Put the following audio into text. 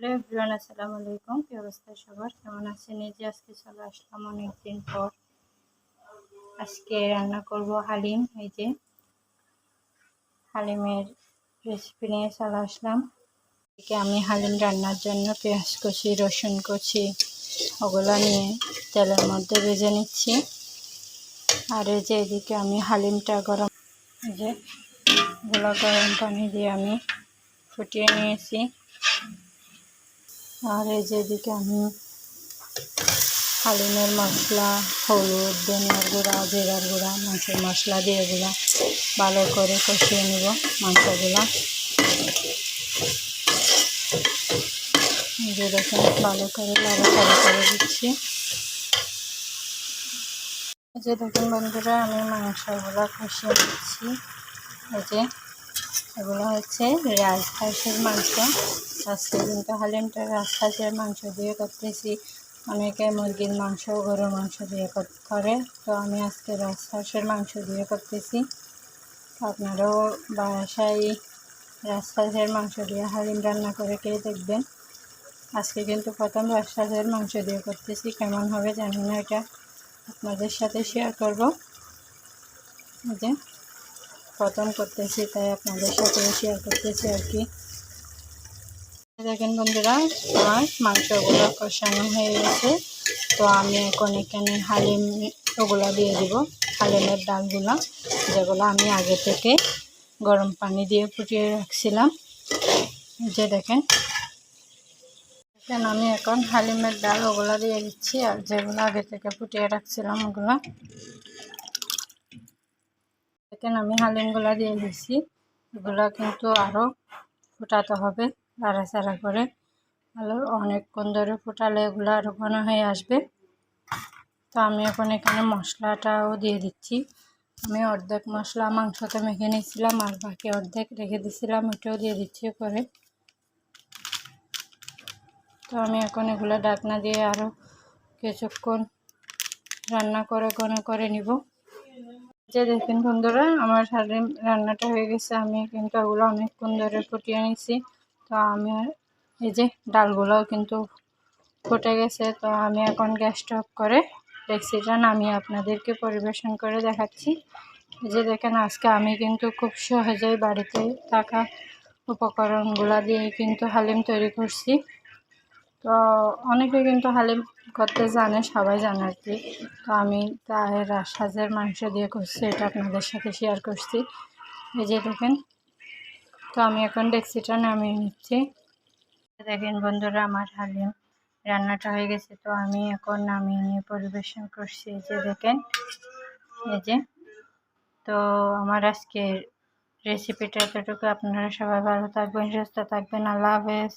Hello everyone, আসসালামু আলাইকুম। কি অবস্থা সবার? কেমন আছেন? এই যে আজকে চলে আসলাম অনেকদিন পর। আজকে রান্না করব হালিম, এই যে হালিমের রেসিপি নিয়ে চলে আসলাম। এদিকে আমি হালিম রান্নার জন্য পেঁয়াজ কচি, রসুন কচি, ওগুলো নিয়ে তেলের মধ্যে ভেজে নিচ্ছি। আর এই যে এদিকে আমি হালিমটা গরম, এই যে ওগুলো গরম পানি দিয়ে আমি ফুটিয়ে নিয়েছি। আর এই যে এদিকে আমি হালিমের মশলা, হলুদ, ধনিয়ার গুঁড়া, জিরার গুঁড়া মাংসের মশলা দিয়ে এগুলো ভালো করে কষিয়ে নেব মাংসগুলো। যে দেখুন, ভালো করে লাড়াচাড়া করে দিচ্ছি। এই যে দেখুন বন্ধুরা, আমি মাংসগুলো কষিয়ে দিচ্ছি এই যে এগুলো হচ্ছে রাজহাঁসের মাংস। আজকে কিন্তু হালিমটা রাজহাঁসের মাংস দিয়ে করতেছি। অনেকে মুরগির মাংস, গরুর মাংস দিয়ে করে তো আমি আজকে রাজহাঁসের মাংস দিয়ে করতেছি। আপনারাও বাসায় রাজহাঁসের মাংস দিয়ে হালিম রান্না করে খেয়ে দেখবেন। আজকে কিন্তু প্রথম রাজহাঁসের মাংস দিয়ে করতেছি। কেমন হবে জানি না এটা আপনাদের সাথে শেয়ার করব। যে, প্রথম করতেছি, তাই আপনাদের সাথে শেয়ার করতেছি আর কি। দেখেন বন্ধুরা, আমার মাংসগুলো কষানো হয়ে গেছে। তো আমি এখন এখানে হালিম ওগুলো দিয়ে দিব, হালিমের ডালগুলো, যেগুলো আমি আগে থেকে গরম পানি দিয়ে ফুটিয়ে রাখছিলাম। যে দেখেন। দেখেন, আমি এখন হালিমের ডাল ওগুলো দিয়ে দিচ্ছি, আর যেগুলো আগে থেকে ফুটিয়ে রাখছিলাম ওগুলো। দেখেন, আমি হালিমগুলো দিয়ে দিচ্ছি এগুলো কিন্তু আরও ফুটাতে হবে। নাড়াচাড়া করে ভালো অনেকক্ষণ ধরে ফুটালে এগুলো আরও ঘন হয়ে আসবে। তো আমি এখন এখানে মশলাটাও দিয়ে দিচ্ছি। আমি অর্ধেক মশলা মাংসতে মেখে নিয়েছিলাম আর বাকি অর্ধেক রেখে দিয়েছিলাম ওটাও দিয়ে দিচ্ছি করে তো আমি এখন এগুলো ডাকনা দিয়ে আরও কিছুক্ষণ রান্না করে ঘন করে নিব। যে দেখুন বন্ধুরা, আমার রান্নাটা হয়ে গেছে। আমি কিন্তু ওগুলো অনেকক্ষণ ধরে ফুটিয়ে নিছি তো আমি এই যে ডালগুলোও কিন্তু ফুটে গেছে, তো আমি এখন গ্যাসটা অফ করে ডেক্সিটা নামিয়ে আপনাদেরকে পরিবেশন করে দেখাচ্ছি। এই যে দেখেন, আজকে আমি কিন্তু খুব সহজেই বাড়িতে থাকা উপকরণগুলো দিয়ে কিন্তু হালিম তৈরি করছি। তো অনেকে কিন্তু হালিম করতে জানে, সবাই জানে আর কি। তো আমি তাই রাজহাঁসের মাংস দিয়ে করছি, এটা আপনাদের সাথে শেয়ার করছি। এই যে দেখেন তো আমি এখন ডেক্সিটা নামিয়ে নিচ্ছি। দেখেন বন্ধুরা, আমার হালিম রান্নাটা হয়ে গেছে, তো আমি এখন নামিয়ে নিয়ে পরিবেশন করছি। যে দেখেন, এই যে। তো আমার আজকের রেসিপিটা এতটুকু। আপনারা সবাই ভালো থাকবেন, সুস্থ থাকবেন। আল্লাহ হাফেজ।